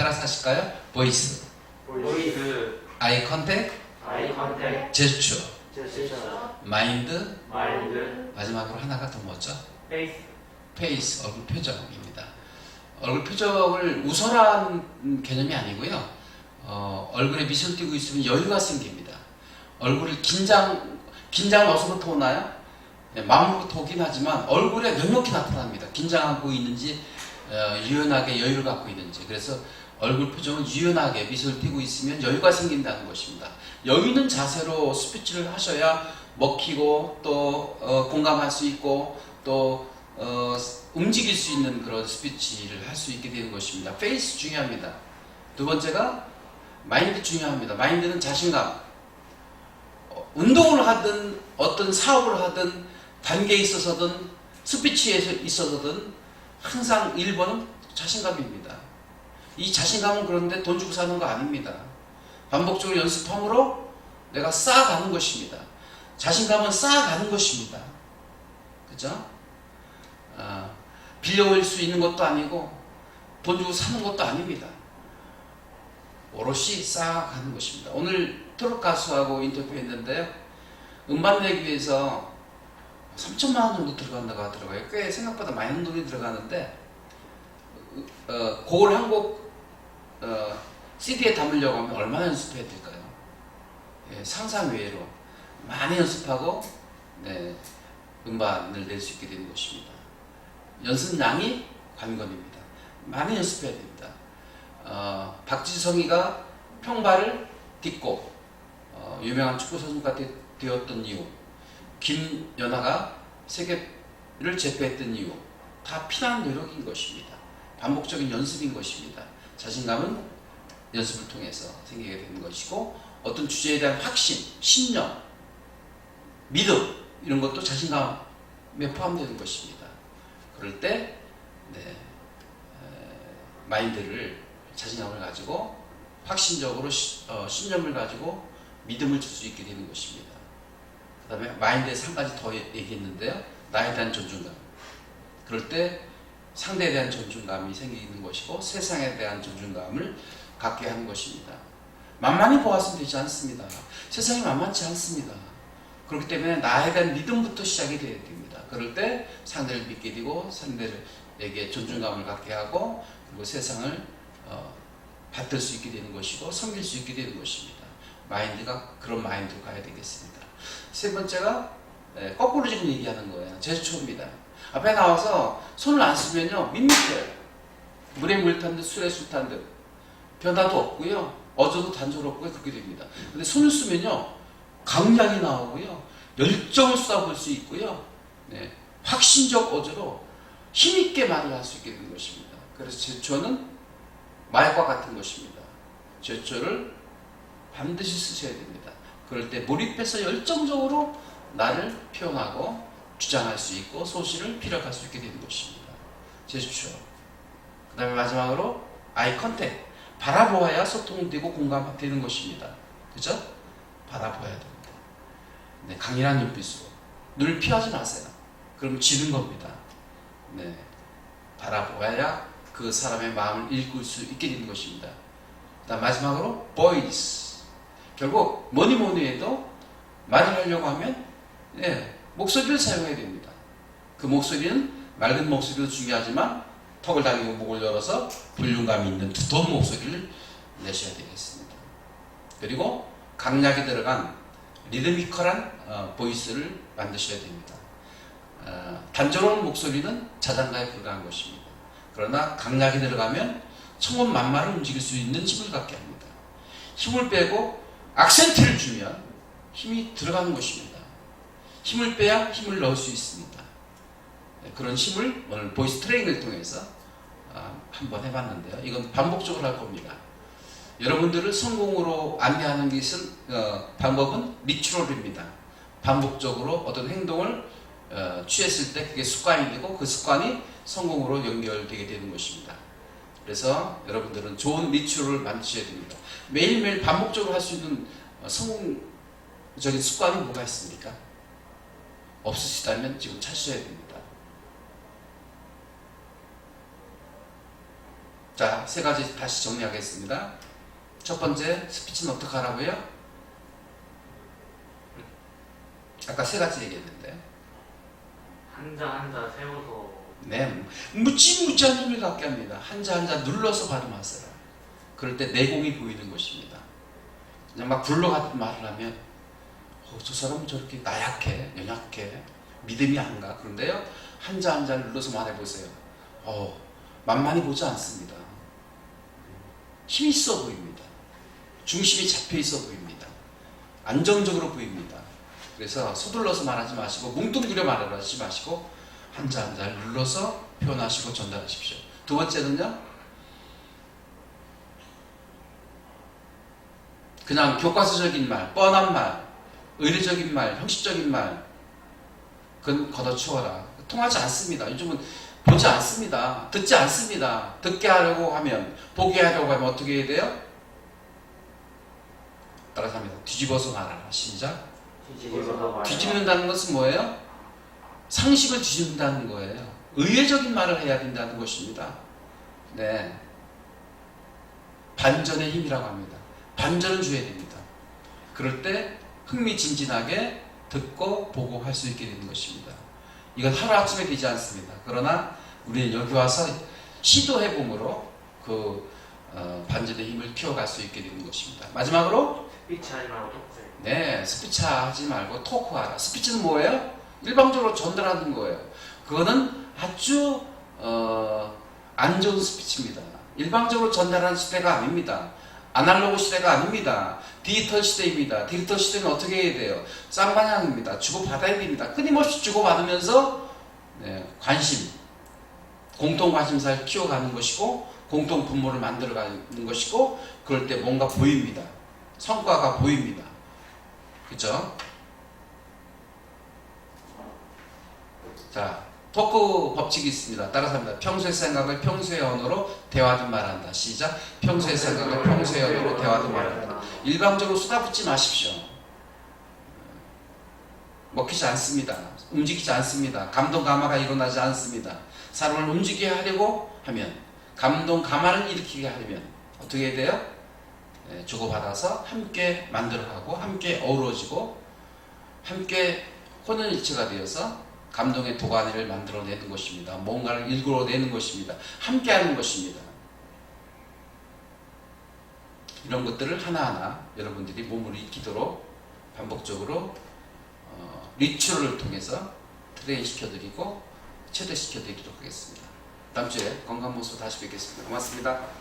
따라서 하실까요? 보이스, 보이스, 아이 컨택, 아이 컨택, 제스처, 제스처, 마인드, 마인드, 마지막으로 하나가 더 뭐죠? 페이스, 페이스, 얼굴 표정입니다. 얼굴 표정을 우선한 개념이 아니고요. 어, 얼굴에 미소를 띄고 있으면 여유가 생깁니다. 얼굴을 긴장, 긴장은 어디서부터 오나요? 네, 마음으로부터 오긴 하지만 얼굴에 넉넉히 나타납니다. 긴장하고 있는지, 어, 유연하게 여유를 갖고 있는지. 그래서 얼굴 표정은 유연하게 미소를 띄고 있으면 여유가 생긴다는 것입니다. 여유 있는 자세로 스피치를 하셔야 먹히고 또 어, 공감할 수 있고 또 어, 움직일 수 있는 그런 스피치를 할 수 있게 되는 것입니다. 페이스 중요합니다. 두 번째가 마인드 중요합니다. 마인드는 자신감. 어, 운동을 하든 어떤 사업을 하든 관계에 있어서든 스피치에 있어서든 항상 1번은 자신감입니다. 이 자신감은 그런데 돈 주고 사는 거 아닙니다. 반복적으로 연습함으로 내가 쌓아가는 것입니다. 자신감은 쌓아가는 것입니다. 그죠? 아, 빌려올 수 있는 것도 아니고 돈 주고 사는 것도 아닙니다. 오롯이 쌓아가는 것입니다. 오늘 트롯 가수하고 인터뷰했는데요. 음반 내기 위해서 3천만 원 정도 들어간다고 하더라고요. 꽤 생각보다 많은 돈이 들어가는데 어, 곡을 한곡 어, CD에 담으려고 하면 얼마나 연습해야 될까요? 예, 상상 외로 많이 연습하고 네, 음반을 낼 수 있게 되는 것입니다. 연습량이 관건입니다. 많이 연습해야 됩니다. 어, 박지성이가 평발을 딛고 어, 유명한 축구 선수가 되, 되었던 이유, 김연아가 세계를 제패했던 이유, 다 피난 노력인 것입니다. 반복적인 연습인 것입니다. 자신감은 연습을 통해서 생기게 되는 것이고 어떤 주제에 대한 확신, 신념, 믿음 이런 것도 자신감에 포함되는 것입니다. 그럴 때 네, 에, 마인드를 자신감을 가지고 확신적으로 시- 어, 신념을 가지고 믿음을 줄 수 있게 되는 것입니다. 그 다음에 마인드에서 한 가지 더 얘기했는데요. 나에 대한 존중감. 그럴 때 상대에 대한 존중감이 생기는 것이고 세상에 대한 존중감을 갖게 하는 것입니다. 만만히 보았으면 되지 않습니다. 세상이 만만치 않습니다. 그렇기 때문에 나에 대한 믿음부터 시작이 되어야 됩니다. 그럴 때 상대를 믿게 되고 상대에게 존중감을 갖게 하고 그리고 세상을 어, 받들 수 있게 되는 것이고 섬길 수 있게 되는 것입니다. 마인드가 그런 마인드로 가야 되겠습니다. 세 번째가 예, 거꾸로 지금 얘기하는 거예요. 제스처입니다. 앞에 나와서 손을 안 쓰면요 밋밋해요. 물에 물 탄 듯 술에 술 탄 듯 변화도 없고요 어조도 단조롭고 그렇게 됩니다. 근데 손을 쓰면요 강약이 나오고요 열정을 쏟아볼 수 있고요 네, 확신적 어조로 힘있게 말을 할 수 있게 되는 것입니다. 그래서 제초는 말과 같은 것입니다. 제초를 반드시 쓰셔야 됩니다. 그럴 때 몰입해서 열정적으로 나를 표현하고 주장할 수 있고 소신을 피력할 수 있게 되는 것입니다. 제스처. 그 다음에 마지막으로 아이 컨택. 바라보아야 소통되고 공감되는 것입니다. 그죠? 바라보아야 됩니다. 네, 강인한 눈빛으로. 눈을 피하지 마세요. 그럼 지는 겁니다. 네. 바라보아야 그 사람의 마음을 읽을 수 있게 되는 것입니다. 그다음 마지막으로 voice. 결국 뭐니 뭐니 해도 말을 하려고 하면 예, 목소리를 사용해야 됩니다. 그 목소리는 맑은 목소리도 중요하지만 턱을 당기고 목을 열어서 볼륨감 있는 두터운 목소리를 내셔야 되겠습니다. 그리고 강약이 들어간 리드미컬한 어, 보이스를 만드셔야 됩니다. 어, 단조로운 목소리는 자장가에 불과한 것입니다. 그러나 강약이 들어가면 천군만마를 움직일 수 있는 힘을 갖게 합니다. 힘을 빼고 악센트를 주면 힘이 들어가는 것입니다. 힘을 빼야 힘을 넣을 수 있습니다. 네, 그런 힘을 오늘 보이스 트레이닝을 통해서 아, 한번 해봤는데요. 이건 반복적으로 할 겁니다. 여러분들을 성공으로 안내하는 것은 어, 방법은 리추럴입니다. 반복적으로 어떤 행동을 어, 취했을 때 그게 습관이 되고 그 습관이 성공으로 연결되게 되는 것입니다. 그래서 여러분들은 좋은 리추럴을 만드셔야 됩니다. 매일매일 반복적으로 할 수 있는 어, 성공적인 습관이 뭐가 있습니까? 없으시다면 지금 찾으셔야 됩니다. 자, 세 가지 다시 정리하겠습니다. 첫 번째, 스피치는 어떻게 하라고요? 아까 세 가지 얘기했는데. 한자 한자 세워서 네, 무지무지한 힘을 갖게 합니다. 한자 한자 눌러서 발음하세요. 그럴 때 내공이 보이는 것입니다. 그냥 막 굴러가듯 말을 하면 어, 저 사람은 저렇게 나약해, 연약해, 믿음이 안 가. 그런데요, 한자 한자 눌러서 말해보세요. 어, 만만히 보지 않습니다. 힘이 있어 보입니다. 중심이 잡혀 있어 보입니다. 안정적으로 보입니다. 그래서 서둘러서 말하지 마시고 뭉뚱그려 말하지 마시고 한자 한자 눌러서 표현하시고 전달하십시오. 두 번째는요. 그냥 교과서적인 말, 뻔한 말, 의례적인 말, 형식적인 말, 그건 걷어치워라. 통하지 않습니다. 요즘은 보지 않습니다. 듣지 않습니다. 듣게 하려고 하면, 보게 하려고 하면 어떻게 해야 돼요? 따라서 합니다. 뒤집어서 말하라. 시작. 뒤집어서. 뒤집는다는 것은 뭐예요? 상식을 뒤집는다는 거예요. 의례적인 말을 해야 된다는 것입니다. 네. 반전의 힘이라고 합니다. 반전을 줘야 됩니다. 그럴 때 흥미진진하게 듣고 보고 할 수 있게 되는 것입니다. 이건 하루아침에 되지 않습니다. 그러나 우리는 여기 와서 시도해봄으로 그 어, 반전의 힘을 키워갈 수 있게 되는 것입니다. 마지막으로 스피치 하지 말고 독세. 네, 스피치 하지 말고 토크하라. 스피치는 뭐예요? 일방적으로 전달하는 거예요. 그거는 아주 어, 안 좋은 스피치입니다. 일방적으로 전달하는 시대가 아닙니다. 아날로그 시대가 아닙니다. 디지털 시대입니다. 디지털 시대는 어떻게 해야 돼요? 쌍방향입니다. 주고받아야 됩니다. 끊임없이 주고받으면서 네, 관심, 공통 관심사를 키워가는 것이고 공통 분모를 만들어가는 것이고 그럴 때 뭔가 보입니다. 성과가 보입니다. 그죠? 자, 토크 법칙이 있습니다. 따라서 합니다. 평소의 생각을 평소의 언어로 대화든 말한다. 시작. 평소의 생각을 평소의 언어로 대화든 말한다. 일방적으로 쏟아붓지 마십시오. 먹히지 않습니다. 움직이지 않습니다. 감동 감화가 일어나지 않습니다. 사람을 움직이게 하려고 하면 감동 감화를 일으키게 하려면 어떻게 해야 돼요? 네, 주고받아서 함께 만들어가고 함께 어우러지고 함께 혼연일체가 되어서 감동의 도가니를 만들어내는 것입니다. 뭔가를 일구어내는 것입니다. 함께하는 것입니다. 이런 것들을 하나하나 여러분들이 몸으로 익히도록 반복적으로 어, 리추얼을 통해서 트레인 시켜드리고 체대시켜드리도록 하겠습니다. 다음 주에 건강 모습 다시 뵙겠습니다. 고맙습니다.